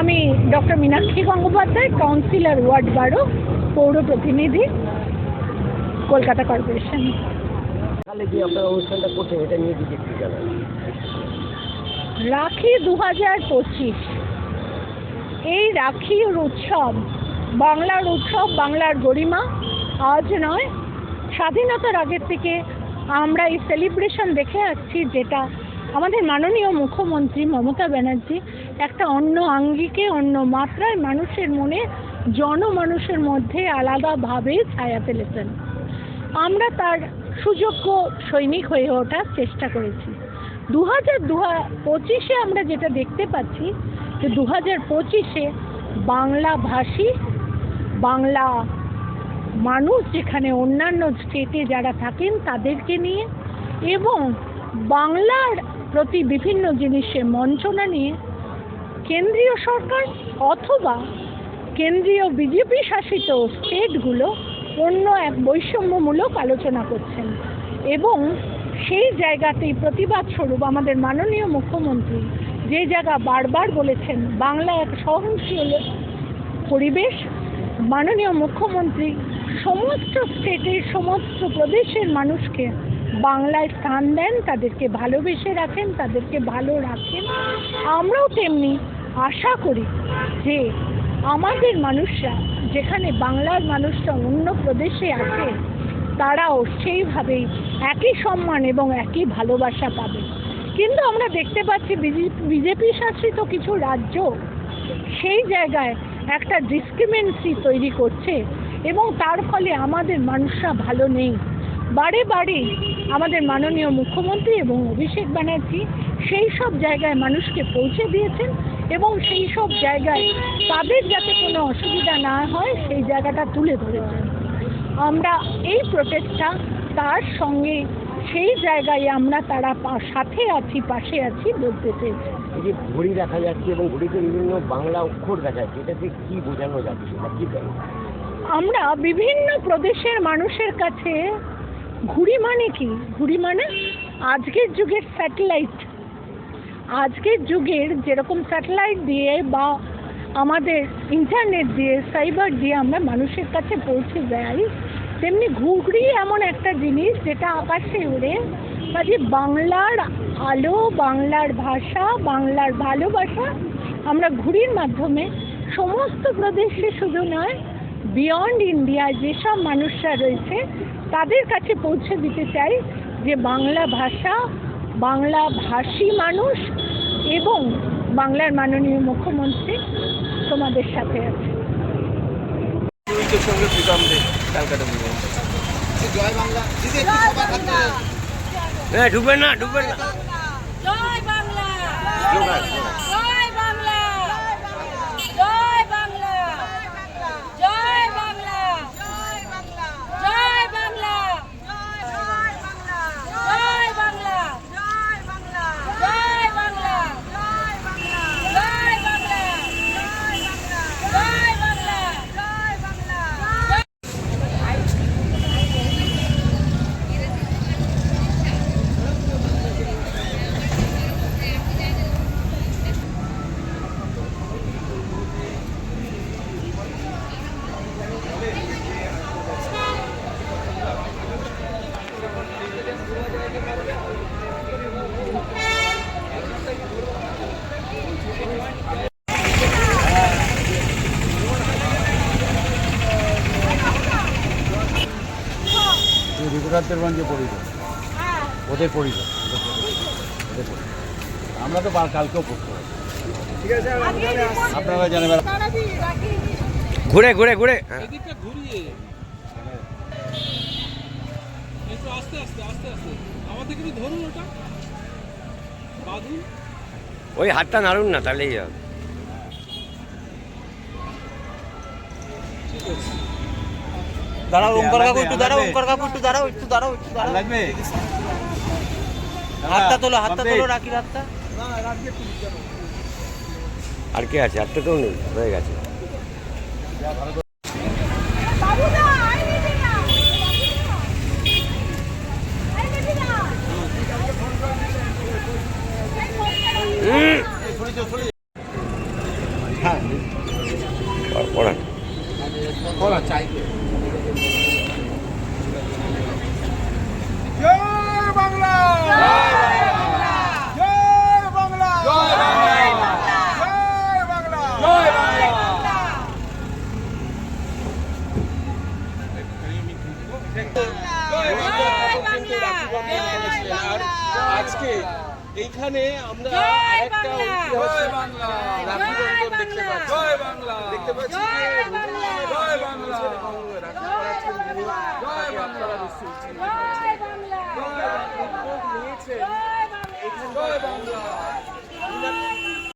আমি doctor Meenakshi Gangopadhyay councillor ward বারো পৌর প্রতিনিধি কলকাতা কর্পোরেশন। যে আপনার অনুষ্ঠানটা করছেন এটা নিয়ে যদি একটু জানান রাখি দু হাজার পঁচিশ। এই রাখির উৎসব বাংলার উৎসব বাংলার গরিমা আজ নয় স্বাধীনতার আগের থেকে আমরা এই সেলিব্রেশন দেখে আসছি যেটা আমাদের মাননীয় মুখ্যমন্ত্রী মমতা ব্যানার্জি একটা অন্য আঙ্গিকে, অন্য মাত্রায় মানুষের মনে জনমানুষের মধ্যে আলাদাভাবে ছায়া ফেলেছেন। আমরা তার সুযোগ্য সৈনিক হয়ে ওঠার চেষ্টা করেছি। দু হাজার দু পঁচিশে আমরা যেটা দেখতে পাচ্ছি যে দু হাজার পঁচিশে বাংলা ভাষী বাংলা মানুষ যেখানে অন্যান্য স্টেটে যারা থাকেন তাদেরকে নিয়ে এবং বাংলার প্রতি বিভিন্ন জিনিসে মঞ্চনা নিয়ে কেন্দ্রীয় সরকার অথবা কেন্দ্রীয় বিজেপি শাসিত স্টেটগুলো অন্য এক বৈষম্যমূলক আলোচনা করছেন। এবং সেই জায়গাতেই প্রতিবাদ স্বরূপ আমাদের মাননীয় মুখ্যমন্ত্রী যে জায়গা বারবার বলেছেন, বাংলা এক সহনশীল পরিবেশ, মাননীয় মুখ্যমন্ত্রী সমস্ত স্টেটের, সমস্ত প্রদেশের মানুষকে বাংলায় স্থান দেন, তাদেরকে ভালোবেসে রাখেন, তাদেরকে ভালো রাখেন। আমরাও তেমনি আশা করি যে আমাদের মানুষরা, যেখানে বাংলার মানুষরা অন্য প্রদেশে আছে, তারাও সেইভাবেই একই সম্মান এবং একই ভালোবাসা পাবে। কিন্তু আমরা দেখতে পাচ্ছি বিজেপি শাসিত কিছু রাজ্য সেই জায়গায় একটা ডিসক্রিমিনেন্সি তৈরি করছে এবং তার ফলে আমাদের মানুষরা ভালো নেই। বারে বারে আমাদের মাননীয় মুখ্যমন্ত্রী এবং অভিষেক ব্যানার্জি সেই সব জায়গায় মানুষকে পৌঁছে দিয়েছেন। এবং সেই সব জায়গায় তাদের যাতে কোনো অসুবিধা না হয় সেই জায়গাটা তুলে ধরেছেন আমরা এই প্রোটেস্টটা তার সঙ্গে সেই জায়গায় আমরা তারা সাথে আছি পাশে আছি বলতে চেয়েছি। এই যে ঘড়ি দেখা যাচ্ছে এবং ঘড়িতে বিভিন্ন বাংলা অক্ষর দেখা যাচ্ছে এটাতে কি বোঝানো যাচ্ছে কি আমরা বিভিন্ন প্রদেশের মানুষের কাছে ঘুড়ি মানে কি? ঘুড়ি মানে আজকের যুগের স্যাটেলাইট আজকের যুগের যেরকম স্যাটেলাইট দিয়ে বা আমাদের ইন্টারনেট দিয়ে সাইবার দিয়ে আমরা মানুষের কাছে পৌঁছে যাই, তেমনি ঘুগড়ি এমন একটা জিনিস যেটা আকাশে উড়ে, কাজে বাংলার আলো, বাংলার ভাষা, বাংলার ভালোবাসা আমরা ঘুড়ির মাধ্যমে সমস্ত প্রদেশে শুধু নয় বিয়ন্ড ইন্ডিয়া যেসব মানুষরা রয়েছে, তাদের কাছে পৌঁছে দিতে চাই যে বাংলা ভাষা বাংলা ভাষী মানুষ এবং বাংলার মাননীয় মুখ্যমন্ত্রী তোমাদের সাথে আছে। সঙ্গে প্রীতম দে ক্যালকাটা হ্যাঁ ঢুকবেন না ঢুকবেন না। জয় বাংলা। মঞ্চে পরিচয় ওদের পরিচয় আমরা তো কালকেও পড়তে পারি আপনারা জানেন ঘুরে ঘুরে ঘুরে। এদিকটা ঘুরিয়ে। একটু আস্তে আস্তে আস্তে আস্তে। আমাদের কিন্তু ধরুন ওটা। বাঁধুন। ওই হাতটা নাড়ুন না তাহলেই হবে। দাঁড়াও ওমকার কাকু একটু দাঁড়াও ওমকার কাকু একটু দাঁড়াও একটু দাঁড়াও একটু দাঁড়াও। হাতটা তোলো হাতটা তোলো রাখি হাতটা। আর কে আছে? হাতটা তো নেই হয়ে গেছে। হ্যাঁ। পড়া চাই। আজকে এইখানে আমরা একটা দেখতে পাচ্ছি দেখতে পাচ্ছি